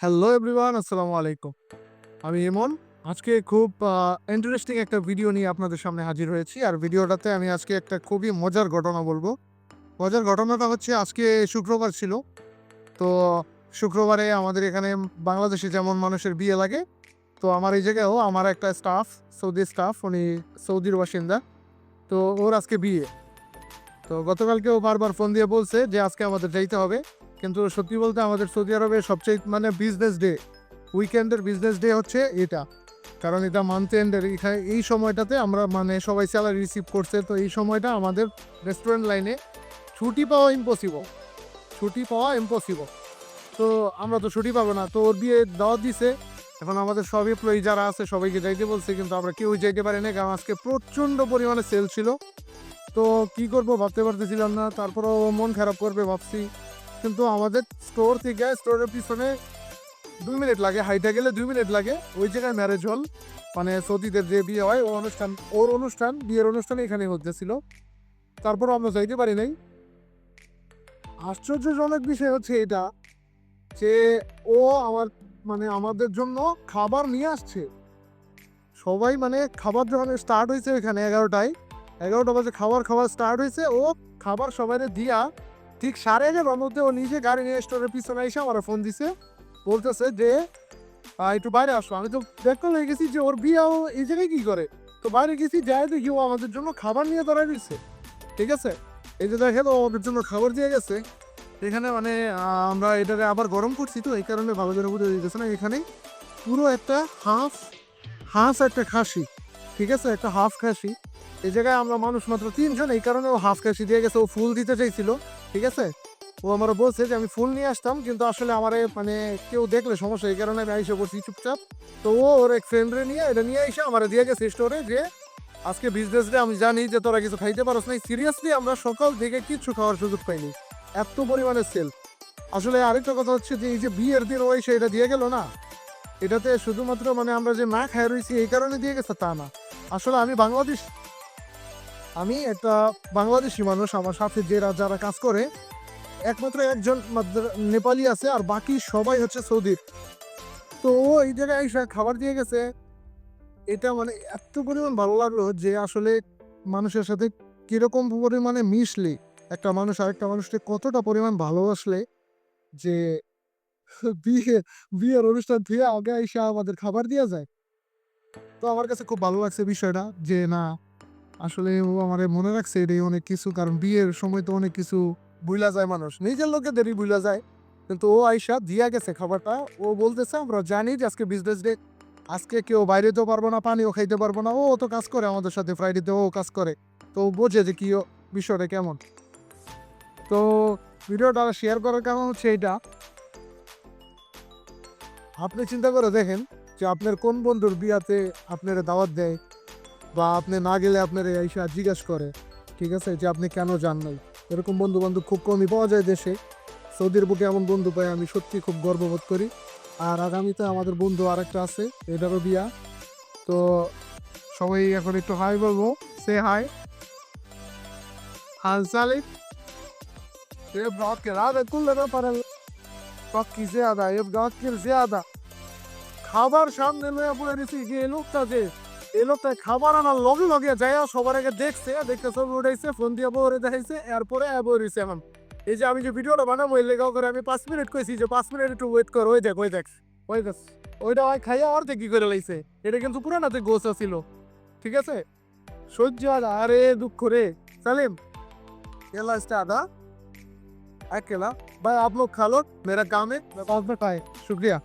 Hello everyone আসসালামু আলাইকুম আমি ইমন। আজকে খুব ইন্টারেস্টিং একটা ভিডিও নিয়ে আপনাদের সামনে হাজির হয়েছি। আর ভিডিওটাতে আমি আজকে একটা খুবই মজার ঘটনা বলব। মজার ঘটনাটা হচ্ছে, আজকে শুক্রবার ছিল। তো শুক্রবারে আমাদের এখানে বাংলাদেশে যেমন মানুষের বিয়ে লাগে, তো আমার এই জায়গায়ও আমার একটা স্টাফ সৌদি স্টাফ উনি সৌদির বাসিন্দা। তো ওর আজকে বিয়ে। তো গতকালকেও বারবার ফোন দিয়ে বলছে যে, আজকে আমাদের যাইতে হবে। কিন্তু সত্যি বলতে আমাদের সৌদি আরবে সবচেয়ে মানে বিজনেস ডে উইকেন্ডের বিজনেস ডে হচ্ছে এটা। কারণ এটা মান্থ এন্ডের এখানে এই সময়টাতে আমরা মানে সবাই স্যালারি রিসিভ করছে, তো এই সময়টা আমাদের রেস্টুরেন্ট লাইনে ছুটি পাওয়া ইম্পসিবল ছুটি পাওয়া ইম্পসিবল তো আমরা তো ছুটি পাবো না, তো ওর বিয়ে দাওয়াত দিছে। এখন আমাদের সব এমপ্লয়ি যারা আছে সবাইকে যাইতে বলছে, কিন্তু আমরা কেউ যাইতে পারি না কারণ আজকে প্রচণ্ড পরিমাণে সেল ছিল। তো কি করব ভাবতে পারতেছিলাম না, তারপরও মন খারাপ করবে ভাবছি। কিন্তু আমাদের স্টোর থেকে স্টোরের পিছনে দুই মিনিট লাগে, হাইটে গেলে দুই মিনিট লাগে। ওই জায়গায় ম্যারেজ হল মানে সৌদিদের যে বিয়ে হয় ও অনুষ্ঠান, ওর অনুষ্ঠান, বিয়ের অনুষ্ঠান এখানে হতেছিল তারপর আমরা যাইতে পারি নাই। আশ্চর্যজনক বিষয় হচ্ছে এটা, যে ও আমার মানে আমাদের জন্য খাবার নিয়ে আসছে। সবাই মানে খাবার যখন স্টার্ট হয়েছে এখানে এগারোটায়, এগারোটা বাজে খাবার খাবার স্টার্ট হয়েছে, ও খাবার সবাই দিয়া ঠিক সাড়ে এগারোটার মধ্যে ও নিজে গাড়ি নিয়ে স্টোরের পিছনে এসে আমার ফোন দিছে। বলতেছে যে একটু বাইরে আসো। আমি তো দেখতে হয়ে গেছি যে ওর বিয়ে এই জায়গায় কি করে? তো বাইরে গেছি, যাই দেখি ও আমাদের জন্য খাবার নিয়ে দাঁড়ায় দিচ্ছে ঠিক আছে? এই যে দেখেন, ও আমাদের জন্য খাবার দিয়ে গেছে। এখানে মানে আমরা এটাকে আবার গরম করছি তো, এই কারণে করে বুঝে দিতেছে না এখানে। পুরো একটা হাফ হাঁস একটা খাসি। ঠিক আছে? একটা হাফ খাসি। এই জায়গায় আমরা মানুষ মাত্র তিনজন, এই কারণে ও হাফ খাসি দিয়ে গেছে, ও ফুল দিতে চাইছিল, ঠিক আছে? ও আমার বলছে যে আমি ফুল নিয়ে আসতাম, কিন্তু আসলে আমার মানে কেউ দেখলে সমস্যা, এই কারণে আমি আইসে পড়ছি চুপচাপ। তো ও ওর এক ফ্রেন্ডরে নিয়ে, এটা নিয়ে এসে আমার দিয়ে গেছে স্টোরে যে, আজকে বিজনেস ডে আমি জানি যে তোরা কিছু খাইতে পারস নাই। সিরিয়াসলি আমরা সকাল থেকে কিচ্ছু খাওয়ার সুযোগ পাইনি। এত পরিমাণে সেল আসলে আরেকটা কথা হচ্ছে যে, এই যে বিয়ের দিন ওই সেটা দিয়ে গেল না, এটাতে শুধুমাত্র মানে আমরা যে না খাই রয়েছি এই কারণে দিয়ে গেছে তা না। আসলে আমি বাংলাদেশ আমি একটা বাংলাদেশি মানুষ, আমার সাথে যারা যারা কাজ করে, একমাত্র একজন নেপালি আছে আর বাকি সবাই হচ্ছে সৌদির তো ও এই জায়গায় এসে খাবার দিয়ে গেছে। এটা মানে এত পরিমাণ ভালো লাগল যে আসলে মানুষের সাথে কীরকম পরিমাণে মিশলে, একটা মানুষ আরেকটা মানুষকে কতটা পরিমাণ ভালোবাসলে যে বিয়ে, বিয়ের অনুষ্ঠান থেকে আগে এসে আমাদের খাবার দেওয়া যায়। তো আমার কাছে খুব ভালো লাগছে বিষয়টা যে না আসলে আমার মনে রাখছে এটাই অনেক কিছু, কারণ বিয়ের সময় তো অনেক কিছু বুইলা যায় মানুষ। নিজের লোকেদেরই বুইলা যায়। কিন্তু ও আইসা দিয়া গেছে খাবারটা। ও বলতেছে, আমরা জানি যে আজকে বিজনেস ডে আজকে কেউ বাইরে যেতেও পারব না, পানিও খাইতে পারব না। ও তো কাজ করে আমাদের সাথে ফ্রাইডেতে ও কাজ করে। তো বোঝে যে কি বিষয়টা কেমন? তো ভিডিওটা শেয়ার করার কারণ হচ্ছে এইটা। আপনি চিন্তা করে দেখেন যে আপনার কোন বন্ধুর বিয়াতে আপনার দাওয়াত দেয়। বা আপনি না গেলে আপনার এইসা জিজ্ঞেস করে ঠিক আছে যে আপনি কেন যান নাই এরকম বন্ধু বান্ধব খুব কমই পাওয়া যায় দেশে সৌদির বুকে এমন বন্ধু পাই আমি সত্যি খুব গর্ববোধ করি আর আগামীতে আমাদের বন্ধু আরেকটা আছে এটারও বিয়া তো সবাই এখন একটু হাই বলবো সে হাই হাল চালিক ये ब्लॉक के रात कुल लेना पड़े ब्लॉक की ज्यादा ये ब्लॉक की ज्यादा খাবার সামনে লয়ে পড়ে দিছি যে এই লোকটা যে এই লোকটা খাবার আনার লগে লগে যায় সবার আগে দেখছে দেখতে ছবি উঠাইছে ফোন দিয়ে বউরে দেখাইছে এরপরে বই রয়েছে এখন এই যে আমি যে ভিডিওটা বানাবো এই লেগাও করে আমি পাঁচ মিনিট কইছি যে পাঁচ মিনিট একটু ওয়েট কর ওই দেখ ওই দেখ ওই দেখ ওইটা ওই খাইয়া অর্ধেক কি করে লাইছে এটা কিন্তু পুরানাতে গোসা ছিল ঠিক আছে সহ্য আর আরে দুঃখ রে সালিম केला स्टार्ट हाँ अकेला भाई आप लोग खा लो मेरा काम है मैं बाद में खाए शुक्रिया